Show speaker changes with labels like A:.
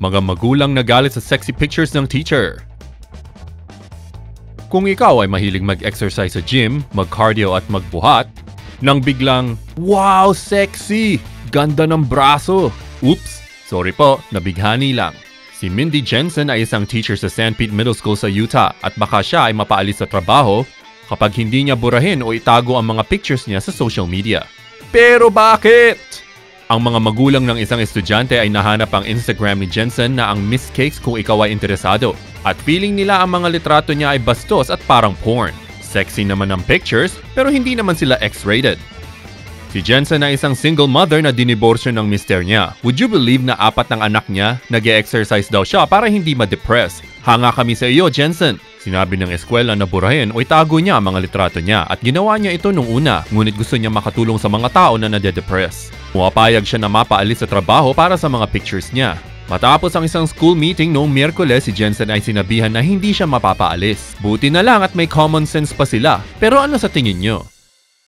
A: Mga magulang nagalit sa sexy pictures ng teacher. Kung ikaw ay mahilig mag-exercise sa gym, mag-cardio at magbuhat, nang biglang, Wow, sexy! Ganda ng braso! Oops! Sorry po, nabighani lang. Si Mindy Jensen ay isang teacher sa St. Pete Middle School sa Utah at baka siya ay mapaalis sa trabaho kapag hindi niya burahin o itago ang mga pictures niya sa social media. Pero bakit? Ang mga magulang ng isang estudyante ay nahanap ang Instagram ni Jensen na ang Miss Cakes kung ikaw ay interesado at feeling nila ang mga litrato niya ay bastos at parang porn. Sexy naman ang pictures pero hindi naman sila X-rated. Si Jensen ay isang single mother na diniborsyo ng mister niya. Would you believe na apat ng anak niya nag exercise daw siya para hindi ma-depress? Hanga kami sa iyo, Jensen. Sinabi ng eskwela na burahin o itago niya ang mga litrato niya at ginawa niya ito nung una ngunit gusto niya makatulong sa mga tao na nade-depress. Pumapayag siya na mapaalis sa trabaho para sa mga pictures niya. Matapos ang isang school meeting noong Miyerkules, si Jensen ay sinabihan na hindi siya mapapaalis. Buti na lang at may common sense pa sila. Pero ano sa tingin nyo?